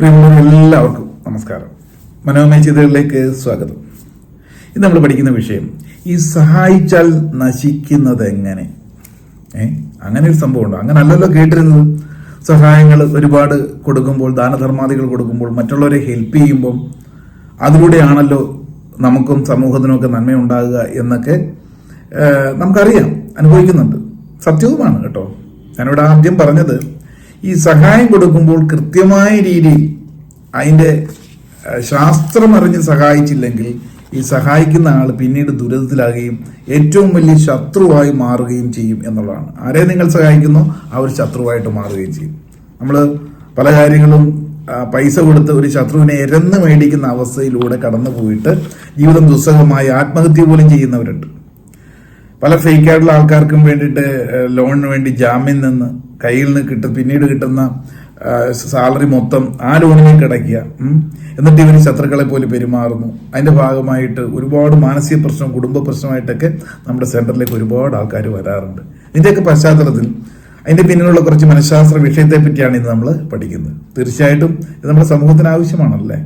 പ്രിയമുള്ള എല്ലാവർക്കും നമസ്കാരം. മനോമയ ചിതകളിലേക്ക് സ്വാഗതം. ഇത് നമ്മൾ പഠിക്കുന്ന വിഷയം ഈ സഹായിച്ചാൽ നശിക്കുന്നത് എങ്ങനെ? ഏ? അങ്ങനെ ഒരു സംഭവമുണ്ടോ. അങ്ങനെ അല്ലല്ലോ കേട്ടിരുന്നത്. സഹായങ്ങൾ ഒരുപാട് കൊടുക്കുമ്പോൾ ദാനധർമാദികൾ കൊടുക്കുമ്പോൾ മറ്റുള്ളവരെ ഹെൽപ്പ് ചെയ്യുമ്പം അതിലൂടെയാണല്ലോ നമുക്കും സമൂഹത്തിനുമൊക്കെ നന്മയുണ്ടാകുക എന്നൊക്കെ നമുക്കറിയാം അനുഭവിക്കുന്നുണ്ട്. സത്യവുമാണ് കേട്ടോ. ഞാനിവിടെ ആദ്യം പറഞ്ഞത് ഈ സഹായം കൊടുക്കുമ്പോൾ കൃത്യമായ രീതിയിൽ അതിന്റെ ശാസ്ത്രമറിഞ്ഞ് സഹായിച്ചില്ലെങ്കിൽ ഈ സഹായിക്കുന്ന ആൾ പിന്നീട് ദുരിതത്തിലാകുകയും ഏറ്റവും വലിയ ശത്രുവായി മാറുകയും ചെയ്യും എന്നുള്ളതാണ്. ആരെ നിങ്ങൾ സഹായിക്കുന്നു അവർ ശത്രുവായിട്ട് മാറുകയും ചെയ്യും. നമ്മൾ പല കാര്യങ്ങളും പൈസ കൊടുത്ത് ഒരു ശത്രുവിനെ എരന്ന് മേടിക്കുന്ന അവസ്ഥയിലൂടെ കടന്നു പോയിട്ട് ജീവിതം ദുസ്സഹമായി ആത്മഹത്യ പോലും ചെയ്യുന്നവരുണ്ട്. പല ഫേക്കായിട്ടുള്ള ആൾക്കാർക്കും വേണ്ടിയിട്ട് ലോണിന് വേണ്ടി ജാമ്യം നിന്ന് കയ്യിൽ നിന്ന് കിട്ടും പിന്നീട് കിട്ടുന്ന സാലറി മൊത്തം ആ ലോണിലേക്ക് അടയ്ക്കുക എന്നിട്ട് ഇവർ ശത്രുക്കളെ പോലെ പെരുമാറുന്നു. അതിന്റെ ഭാഗമായിട്ട് ഒരുപാട് മാനസിക പ്രശ്നം കുടുംബ പ്രശ്നമായിട്ടൊക്കെ നമ്മുടെ സെന്ററിലേക്ക് ഒരുപാട് ആൾക്കാർ വരാറുണ്ട്. ഇതിന്റെയൊക്കെ പശ്ചാത്തലത്തിൽ അതിന്റെ പിന്നിലുള്ള കുറച്ച് മനഃശാസ്ത്ര വിഷയത്തെ പറ്റിയാണ് ഇന്ന് നമ്മൾ പഠിക്കുന്നത്. തീർച്ചയായിട്ടും ഇത് നമ്മുടെ സമൂഹത്തിന് ആവശ്യമാണല്ലേ?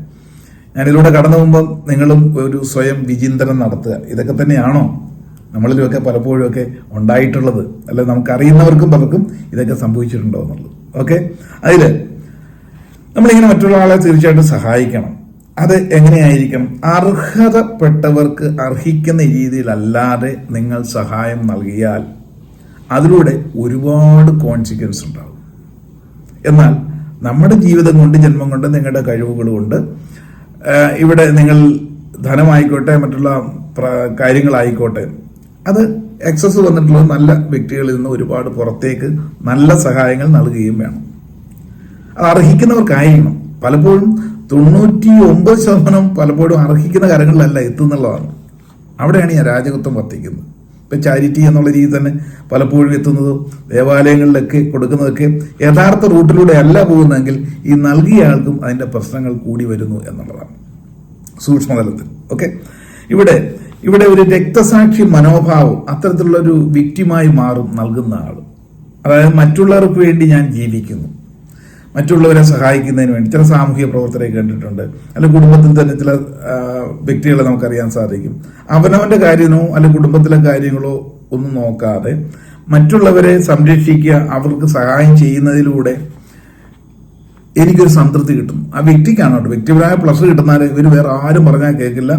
ഞാനിതിലൂടെ കടന്നു പോകുമ്പോൾ നിങ്ങളും ഒരു സ്വയം വിചിന്തനം നടത്തുക. ഇതൊക്കെ തന്നെയാണോ? നമ്മളിലുമൊക്കെ പലപ്പോഴുമൊക്കെ ഉണ്ടായിട്ടുള്ളത് അല്ലെ നമുക്ക് അറിയുന്നവർക്കും പലർക്കും ഇതൊക്കെ സംഭവിച്ചിട്ടുണ്ടോ എന്നുള്ളത്. ഓക്കെ അതിൽ നമ്മളിങ്ങനെ മറ്റുള്ള ആളെ തീർച്ചയായിട്ടും സഹായിക്കണം. അത് എങ്ങനെയായിരിക്കണം? അർഹതപ്പെട്ടവർക്ക് അർഹിക്കുന്ന രീതിയിലല്ലാതെ നിങ്ങൾ സഹായം നൽകിയാൽ അതിലൂടെ ഒരുപാട് കോൺസിക്വൻസ് ഉണ്ടാകും. എന്നാൽ നമ്മുടെ ജീവിതം കൊണ്ട് ജന്മം കൊണ്ട് നിങ്ങളുടെ കഴിവുകൾ കൊണ്ട് ഇവിടെ നിങ്ങൾ ധനമായിക്കോട്ടെ മറ്റുള്ള കാര്യങ്ങളായിക്കോട്ടെ അത് എക്സസ് വന്നിട്ടുള്ള നല്ല വ്യക്തികളിൽ നിന്ന് ഒരുപാട് പുറത്തേക്ക് നല്ല സഹായങ്ങൾ നൽകുകയും വേണം. അത് അർഹിക്കുന്നവർക്കായിരിക്കണം. പലപ്പോഴും തൊണ്ണൂറ്റി ഒമ്പത് ശതമാനം പലപ്പോഴും അർഹിക്കുന്ന കാര്യങ്ങളിലല്ല എത്തുന്നുള്ളതാണ്. അവിടെയാണ് ഈ അരാജകത്വം വർദ്ധിക്കുന്നത് ഇപ്പം ചാരിറ്റി എന്നുള്ള രീതി തന്നെ പലപ്പോഴും എത്തുന്നതും ദേവാലയങ്ങളിലൊക്കെ കൊടുക്കുന്നതൊക്കെ യഥാർത്ഥ റൂട്ടിലൂടെ അല്ല പോകുന്നതെങ്കിൽ ഈ നൽകിയ ആൾക്കും അതിന്റെ പ്രശ്നങ്ങൾ കൂടി വരുന്നു എന്നുള്ളതാണ്. സൂക്ഷ്മതലത്തിൽ. ഓക്കെ ഇവിടെ ഇവിടെ ഒരു രക്തസാക്ഷി മനോഭാവം അത്തരത്തിലുള്ള ഒരു വ്യക്തിമായി മാറും നൽകുന്ന ആൾ അതായത് മറ്റുള്ളവർക്ക് വേണ്ടി ഞാൻ ജീവിക്കുന്നു. മറ്റുള്ളവരെ സഹായിക്കുന്നതിന് വേണ്ടി. ചില സാമൂഹിക പ്രവർത്തകരെ കണ്ടിട്ടുണ്ട്. അല്ലെങ്കിൽ കുടുംബത്തിൽ തന്നെ ചില വ്യക്തികളെ നമുക്കറിയാൻ സാധിക്കും. അവനവന്റെ കാര്യമോ അല്ലെങ്കിൽ കുടുംബത്തിലെ കാര്യങ്ങളോ ഒന്നും നോക്കാതെ മറ്റുള്ളവരെ സംരക്ഷിക്കുക അവർക്ക് സഹായം ചെയ്യുന്നതിലൂടെ എനിക്കൊരു സംതൃപ്തി കിട്ടും. ആ വ്യക്തിക്കാണ് കേട്ടോ. വ്യക്തിപരമായ പ്ലസ് കിട്ടുന്നാൽ ഇവർ വേറെ ആരും പറഞ്ഞാൽ കേൾക്കില്ല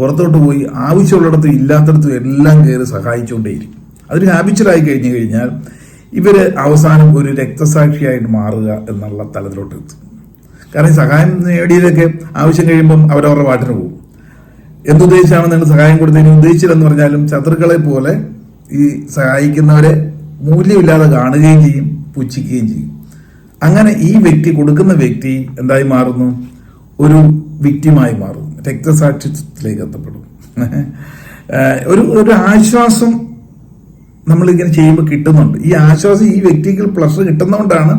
പുറത്തോട്ട് പോയി ആവശ്യമുള്ളിടത്ത് ഇല്ലാത്തടത്തും എല്ലാം കയറി സഹായിച്ചുകൊണ്ടേയിരിക്കും. അതൊരു ഹാബിച്വലായി കഴിഞ്ഞു കഴിഞ്ഞാൽ ഇവർ അവസാനം ഒരു രക്തസാക്ഷിയായിട്ട് മാറുക എന്നുള്ള തലത്തിലോട്ട് എത്തും. കാരണം സഹായം നേടിയതൊക്കെ ആവശ്യം കഴിയുമ്പം അവരവരുടെ വാട്ടിന് പോകും. എന്തുദ്ദേശിച്ചാണ് നിങ്ങൾ സഹായം കൊടുത്തതിന് ഉദ്ദേശിച്ചില്ലെന്ന് പറഞ്ഞാലും ശത്രുക്കളെ പോലെ ഈ സഹായിക്കുന്നവരെ മൂല്യമില്ലാതെ കാണുകയും ചെയ്യും പുച്ഛിക്കുകയും ചെയ്യും. അങ്ങനെ ഈ വ്യക്തി കൊടുക്കുന്ന വ്യക്തി എന്തായി മാറുന്നു? ഒരു വ്യക്തിമായി മാറും രക്തസാക്ഷിത്വത്തിലേക്ക് എത്തപ്പെടും. ഒരു ഒരു ആശ്വാസം നമ്മളിങ്ങനെ ചെയ്യുമ്പോൾ കിട്ടുന്നുണ്ട്. ഈ ആശ്വാസം ഈ വ്യക്തിക്ക് പ്ലസ് കിട്ടുന്നതുകൊണ്ടാണ്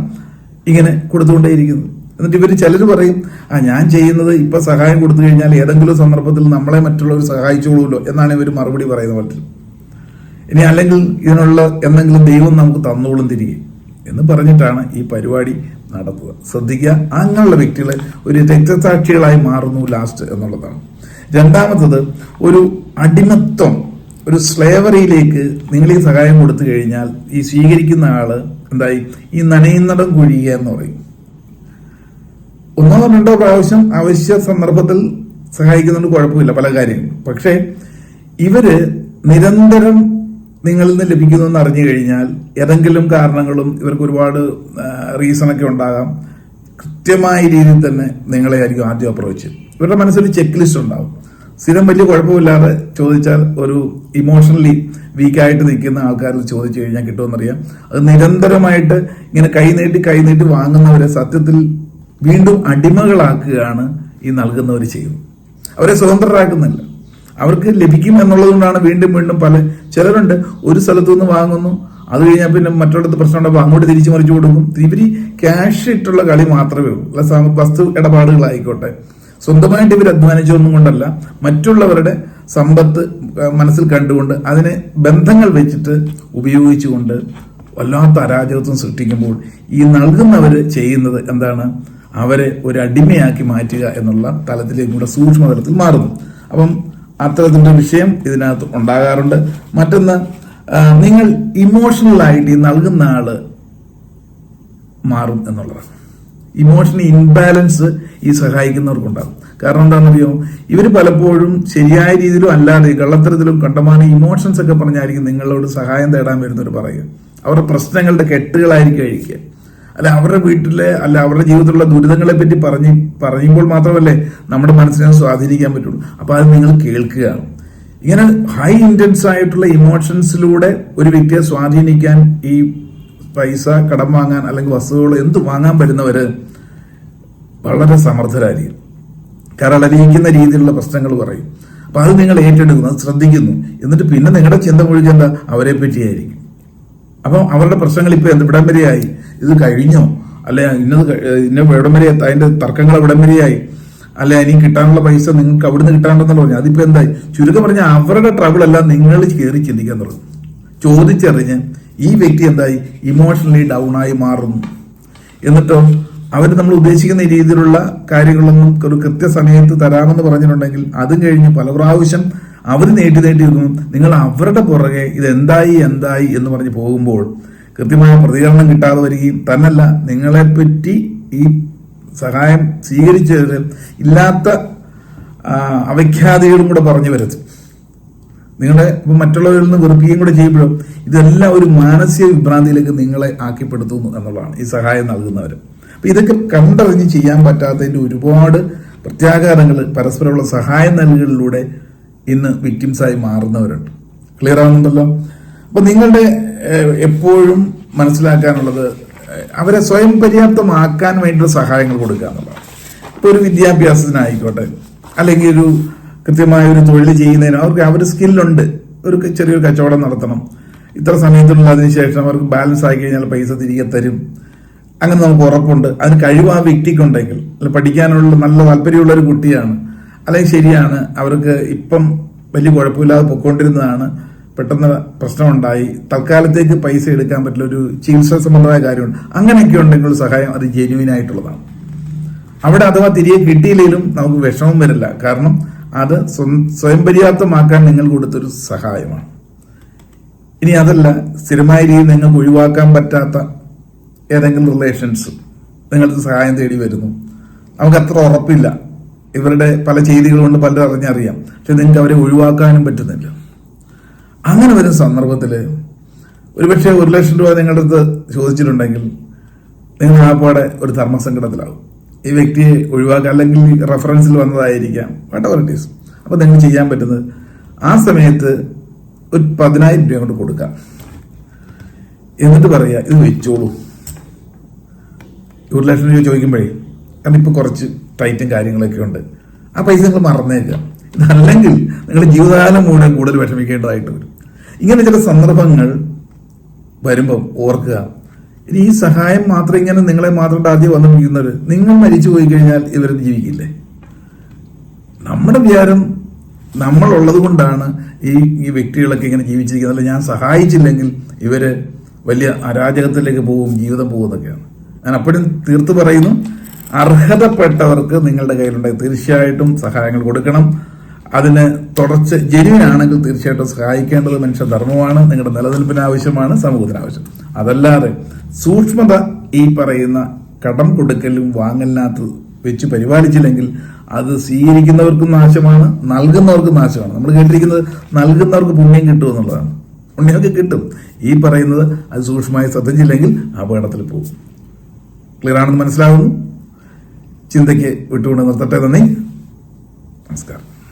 ഇങ്ങനെ കൊടുത്തുകൊണ്ടേയിരിക്കുന്നത്. എന്നിട്ട് ഇവർ ചിലർ പറയും ആ ഞാൻ ചെയ്യുന്നത് ഇപ്പം സഹായം കൊടുത്തു കഴിഞ്ഞാൽ ഏതെങ്കിലും സന്ദർഭത്തിൽ നമ്മളെ മറ്റുള്ളവർ സഹായിച്ചോളൂല്ലോ എന്നാണ് ഇവർ മറുപടി പറയുന്ന പോലെ. ഇനി അല്ലെങ്കിൽ ഇതിനുള്ള എന്തെങ്കിലും ദൈവം നമുക്ക് തന്നോളും തിരികെ എന്ന് പറഞ്ഞിട്ടാണ് ഈ പരിപാടി നടത്തുക ശ്രദ്ധിക്കുക. അങ്ങനെയുള്ള വ്യക്തികൾ ഒരു രക്തസാക്ഷികളായി മാറുന്നു ലാസ്റ്റ് എന്നുള്ളതാണ്. രണ്ടാമത്തത് ഒരു അടിമത്വം ഒരു സ്ലേവറിയിലേക്ക് നിങ്ങൾ ഈ സഹായം കൊടുത്തു കഴിഞ്ഞാൽ ഈ സ്വീകരിക്കുന്ന ആൾ എന്തായി? ഈ നനയുന്നിടം കുഴിയുക എന്ന് പറയും. ഒന്നോ രണ്ടോ പ്രാവശ്യം അവശ്യ സന്ദർഭത്തിൽ സഹായിക്കുന്നുണ്ട് കുഴപ്പമില്ല പല കാര്യങ്ങളും. പക്ഷേ ഇവർ നിരന്തരം നിങ്ങളിൽ നിന്ന് ലഭിക്കുന്നു എന്ന് അറിഞ്ഞു കഴിഞ്ഞാൽ ഏതെങ്കിലും കാരണങ്ങളും ഇവർക്ക് ഒരുപാട് റീസണൊക്കെ ഉണ്ടാകാം. കൃത്യമായ രീതിയിൽ തന്നെ നിങ്ങളെ ആയിരിക്കും ആദ്യം അപ്രോച്ച് ഇവരുടെ മനസ്സിൽ ചെക്ക് ലിസ്റ്റ് ഉണ്ടാവും. സ്ഥിരം വലിയ കുഴപ്പമില്ലാതെ ചോദിച്ചാൽ ഒരു ഇമോഷണലി വീക്കായിട്ട് നിൽക്കുന്ന ആൾക്കാർ ചോദിച്ചു കഴിഞ്ഞാൽ കിട്ടുമെന്നറിയാം. അത് നിരന്തരമായിട്ട് ഇങ്ങനെ കൈനീട്ടി കൈനീട്ടി വാങ്ങുന്നവരെ സത്യത്തിൽ വീണ്ടും അടിമകളാക്കുകയാണ് ഈ നൽകുന്നവർ ചെയ്യുന്നത്. അവരെ സ്വതന്ത്രരാക്കുന്നില്ല. അവർക്ക് ലഭിക്കും എന്നുള്ളതുകൊണ്ടാണ് വീണ്ടും വീണ്ടും പല ചിലരുണ്ട് ഒരു സ്ഥലത്തു നിന്ന് വാങ്ങുന്നു. അത് കഴിഞ്ഞാൽ പിന്നെ മറ്റൊരിടത്ത് ഉണ്ടാകും അങ്ങോട്ട് തിരിച്ചു മറിച്ചു കൊടുക്കും. ഇവർ ക്യാഷ് ഇട്ടുള്ള കളി മാത്രമേ ഉള്ളൂ. അല്ല വസ്തു ഇടപാടുകളായിക്കോട്ടെ. സ്വന്തമായിട്ട് ഇവർ അധ്വാനിച്ചൊന്നും കൊണ്ടല്ല. മറ്റുള്ളവരുടെ സമ്പത്ത് മനസ്സിൽ കണ്ടുകൊണ്ട് അതിനെ ബന്ധങ്ങൾ വെച്ചിട്ട് ഉപയോഗിച്ചുകൊണ്ട് വല്ലാത്ത അരാജകത്വം സൃഷ്ടിക്കുമ്പോൾ ഈ നൽകുന്നവർ ചെയ്യുന്നത് എന്താണ്? അവരെ ഒരു അടിമയാക്കി മാറ്റുക എന്നുള്ള തലത്തിലേക്കും കൂടെ സൂക്ഷ്മതലത്തിൽ മാറുന്നു. അപ്പം അത്തരത്തിലുള്ള വിഷയം ഇതിനകത്ത് ഉണ്ടാകാറുണ്ട്. മറ്റൊന്ന് നിങ്ങൾ ഇമോഷണൽ ആയിട്ട് ഈ നൽകുന്ന ആൾ മാറും എന്നുള്ളതാണ്. ഇമോഷണൽ ഇൻബാലൻസ് ഈ സഹായിക്കുന്നവർക്കുണ്ടാകും. കാരണം എന്താണെന്നറിയോ? ഇവർ പലപ്പോഴും ശരിയായ രീതിയിലും അല്ലാതെ കള്ളത്തരത്തിലും കണ്ടമാനം ഇമോഷൻസ് ഒക്കെ പറഞ്ഞായിരിക്കും നിങ്ങളോട് സഹായം തേടാൻ വരുന്നവർ പറയുക. അവരുടെ പ്രശ്നങ്ങളുടെ കെട്ടുകളായിരിക്കും കഴിക്കുക അല്ല അവരുടെ വീട്ടിലെ അല്ല അവരുടെ ജീവിതത്തിലുള്ള ദുരിതങ്ങളെ പറ്റി പറഞ്ഞ് പറയുമ്പോൾ മാത്രമല്ലേ നമ്മുടെ മനസ്സിനെ സ്വാധീനിക്കാൻ പറ്റുള്ളൂ. അപ്പോൾ അത് നിങ്ങൾ കേൾക്കുക ഇങ്ങനെ ഹൈ ഇന്റൻസ് ആയിട്ടുള്ള ഇമോഷൻസിലൂടെ ഒരു വ്യക്തിയെ സ്വാധീനിക്കാൻ ഈ പൈസ കടം വാങ്ങാൻ അല്ലെങ്കിൽ വസ്തുക്കൾ എന്ത് വാങ്ങാൻ വരുന്നവര് വളരെ സമർത്ഥരായിരിക്കും. കരളലിയിക്കുന്ന രീതിയിലുള്ള പ്രശ്നങ്ങൾ പറയും. അപ്പൊ അത് നിങ്ങൾ ഏറ്റെടുക്കുന്നു അത് ശ്രദ്ധിക്കുന്നു. എന്നിട്ട് പിന്നെ നിങ്ങളുടെ ചിന്ത മുഴുകേണ്ട അവരെ പറ്റിയായിരിക്കും അപ്പം അവരുടെ പ്രശ്നങ്ങൾ ഇപ്പൊ എന്ത് വരെയായി? ഇത് കഴിഞ്ഞോ? അല്ലെ ഇന്നത് ഇന്ന ഇവിടം വരെ അതിന്റെ തർക്കങ്ങൾ ഇവിടം വരെയായി. അല്ലെ ഇനി കിട്ടാനുള്ള പൈസ നിങ്ങൾക്ക് അവിടുന്ന് കിട്ടാണ്ടെന്നുള്ള പറഞ്ഞു. അതിപ്പോ എന്തായി? ചുരുക്കം പറഞ്ഞാൽ അവരുടെ ട്രബിൾ എല്ലാം നിങ്ങൾ കയറി ചിന്തിക്കാൻ തുടങ്ങും. ചോദിച്ചറിഞ്ഞ് ഈ വ്യക്തി എന്തായി? ഇമോഷണലി ഡൗൺ ആയി മാറുന്നു. എന്നിട്ടോ അവർ നമ്മൾ ഉദ്ദേശിക്കുന്ന രീതിയിലുള്ള കാര്യങ്ങളൊന്നും ഒരു കൃത്യസമയത്ത് തരാമെന്ന് പറഞ്ഞിട്ടുണ്ടെങ്കിൽ അതും കഴിഞ്ഞ് പല പ്രാവശ്യം അവർ നീട്ടി നീട്ടി നിങ്ങൾ അവരുടെ പുറകെ ഇതെന്തായി എന്തായി എന്ന് പറഞ്ഞ് പോകുമ്പോൾ കൃത്യമായ പ്രതികരണം കിട്ടാതെ വരികയും തന്നല്ല നിങ്ങളെപ്പറ്റി ഈ സഹായം സ്വീകരിച്ചവർ ഇല്ലാത്ത അവഖ്യാതികളും കൂടെ പറഞ്ഞു വരുത്തും നിങ്ങളെ ഇപ്പം മറ്റുള്ളവരിൽ നിന്ന് വെറുപ്പിക്കുകയും കൂടെ ചെയ്യുമ്പോഴും ഇതെല്ലാം ഒരു മാനസിക വിഭ്രാന്തിയിലേക്ക് നിങ്ങളെ ആക്കിപ്പെടുത്തുന്നു എന്നുള്ളതാണ് ഈ സഹായം നൽകുന്നവർ അപ്പം ഇതൊക്കെ കണ്ടറിഞ്ഞ് ചെയ്യാൻ പറ്റാത്തതിന്റെ ഒരുപാട് പ്രത്യാഘാതങ്ങൾ പരസ്പരമുള്ള സഹായം നൽകലിലൂടെ ഇന്ന് വിക്ടിംസായി മാറുന്നവരുണ്ട്. ക്ലിയർ ആവുന്നുണ്ടല്ലോ? അപ്പൊ നിങ്ങളുടെ എപ്പോഴും മനസ്സിലാക്കാനുള്ളത് അവരെ സ്വയം പര്യാപ്തമാക്കാൻ വേണ്ടിയുള്ള സഹായങ്ങൾ കൊടുക്കുക എന്നുള്ളതാണ്. ഇപ്പൊ ഒരു വിദ്യാഭ്യാസത്തിനായിക്കോട്ടെ അല്ലെങ്കിൽ ഒരു കൃത്യമായ ഒരു തൊഴിൽ ചെയ്യുന്നതിന് അവർക്ക് അവർ സ്കില്ലുണ്ട്. ഒരു ചെറിയൊരു കച്ചവടം നടത്തണം. ഇത്ര സമയത്തിനുള്ള അതിനുശേഷം അവർക്ക് ബാലൻസ് ആയി കഴിഞ്ഞാൽ പൈസ തിരികെ തരും. അങ്ങനെ നമുക്ക് ഉറപ്പുണ്ട്. അതിന് കഴിവ് ആ വ്യക്തിക്കുണ്ടെങ്കിൽ അല്ല പഠിക്കാനുള്ള നല്ല താല്പര്യമുള്ള ഒരു കുട്ടിയാണ്. അല്ലെങ്കിൽ ശരിയാണ്. അവർക്ക് ഇപ്പം വലിയ കുഴപ്പമില്ലാതെ പൊയ്ക്കൊണ്ടിരുന്നതാണ്. പെട്ടെന്ന് പ്രശ്നമുണ്ടായി. തൽക്കാലത്തേക്ക് പൈസ എടുക്കാൻ പറ്റില്ല. ഒരു ചികിത്സാ സംബന്ധമായ കാര്യമുണ്ട്. അങ്ങനെയൊക്കെ ഉണ്ടെങ്കിൽ സഹായം അത് ജെന്യൂൻ ആയിട്ടുള്ളതാണ്. അവിടെ അഥവാ തിരികെ കിട്ടിയില്ലെങ്കിലും നമുക്ക് വിഷമം വരില്ല. കാരണം അത് സ്വയം പര്യാപ്തമാക്കാൻ നിങ്ങൾ കൊടുത്തൊരു സഹായമാണ്. ഇനി അതല്ല സ്ഥിരമായ രീതിയിൽ നിങ്ങൾക്ക് ഒഴിവാക്കാൻ പറ്റാത്ത ഏതെങ്കിലും റിലേഷൻസ് നിങ്ങൾക്ക് സഹായം തേടി വരുന്നു. നമുക്ക് അത്ര ഉറപ്പില്ല. ഇവരുടെ പല ചെയ്തികൾ കൊണ്ട് പലരും അറിഞ്ഞറിയാം. പക്ഷെ നിങ്ങൾക്ക് അവരെ ഒഴിവാക്കാനും പറ്റുന്നില്ല. അങ്ങനെ വരുന്ന സന്ദർഭത്തിൽ ഒരുപക്ഷെ ഒരു ലക്ഷം രൂപ നിങ്ങളുടെ അടുത്ത് ചോദിച്ചിട്ടുണ്ടെങ്കിൽ നിങ്ങൾ ആപ്പാടെ ഒരു ധർമ്മസങ്കടത്തിലാവും. ഈ വ്യക്തിയെ ഒഴിവാക്കുക അല്ലെങ്കിൽ റെഫറൻസിൽ വന്നതായിരിക്കാം. വാട്ട് അപ്പോൾ നിങ്ങൾ ചെയ്യാൻ പറ്റുന്നത് ആ സമയത്ത് ഒരു പതിനായിരം രൂപ കൊണ്ട് കൊടുക്കാം എന്നിട്ട് പറയുക ഇത് വെച്ചോളൂ. ഒരു ലക്ഷം രൂപ ചോദിക്കുമ്പോഴേ കാരണം ഇപ്പോൾ കുറച്ച് ടൈറ്റും കാര്യങ്ങളൊക്കെ ഉണ്ട്. ആ പൈസ നിങ്ങൾ മറന്നേക്കുക. ഇതല്ലെങ്കിൽ നിങ്ങൾ ജീവിതകാലം മുഴുവൻ കൂടുതൽ വിഷമിക്കേണ്ടതായിട്ട് വരും. ഇങ്ങനെ ചില സന്ദർഭങ്ങൾ വരുമ്പം ഓർക്കുക. ഇനി ഈ സഹായം മാത്രം ഇങ്ങനെ നിങ്ങളെ മാത്രം ആദ്യം വന്നിരിക്കുന്നവർ നിങ്ങൾ മരിച്ചു പോയി കഴിഞ്ഞാൽ ഇവർ ജീവിക്കില്ലേ? നമ്മുടെ വിചാരം നമ്മളുള്ളത് കൊണ്ടാണ് ഈ ഈ വ്യക്തികളൊക്കെ ഇങ്ങനെ ജീവിച്ചിരിക്കുന്നത്. അല്ല ഞാൻ സഹായിച്ചില്ലെങ്കിൽ ഇവർ വലിയ അരാജകത്തിലേക്ക് പോകും ജീവിതം പോകുന്നൊക്കെയാണ് ഞാൻ അപ്പോഴും തീർത്ത് പറയുന്നു. അർഹതപ്പെട്ടവർക്ക് നിങ്ങളുടെ കയ്യിലുണ്ടെങ്കിൽ തീർച്ചയായിട്ടും സഹായങ്ങൾ കൊടുക്കണം. അതിന് തുടർച്ച ജെനുവിനാണെങ്കിൽ തീർച്ചയായിട്ടും സഹായിക്കേണ്ടത് മനുഷ്യധർമ്മമാണ് നിങ്ങളുടെ നിലനിൽപ്പിന് ആവശ്യമാണ് സമൂഹത്തിന് ആവശ്യം. അതല്ലാതെ സൂക്ഷ്മത ഈ പറയുന്ന കടം കൊടുക്കലും വാങ്ങലിനകത്ത് വെച്ച് പരിപാലിച്ചില്ലെങ്കിൽ അത് സ്വീകരിക്കുന്നവർക്കും നാശമാണ് നൽകുന്നവർക്കും നാശമാണ്. നമ്മൾ കേട്ടിരിക്കുന്നത് നൽകുന്നവർക്ക് പുണ്യം കിട്ടും എന്നുള്ളതാണ്. പുണ്യമൊക്കെ കിട്ടും. ഈ പറയുന്നത് അത് സൂക്ഷ്മമായി ശ്രദ്ധിച്ചില്ലെങ്കിൽ അപകടത്തിൽ പോകും. ക്ലിയർ ആണെന്ന് മനസ്സിലാവുന്നു? ചിന്തയ്ക്ക് വിട്ടുകൊണ്ട് നിർത്തട്ടെ. നന്ദി. നമസ്കാരം.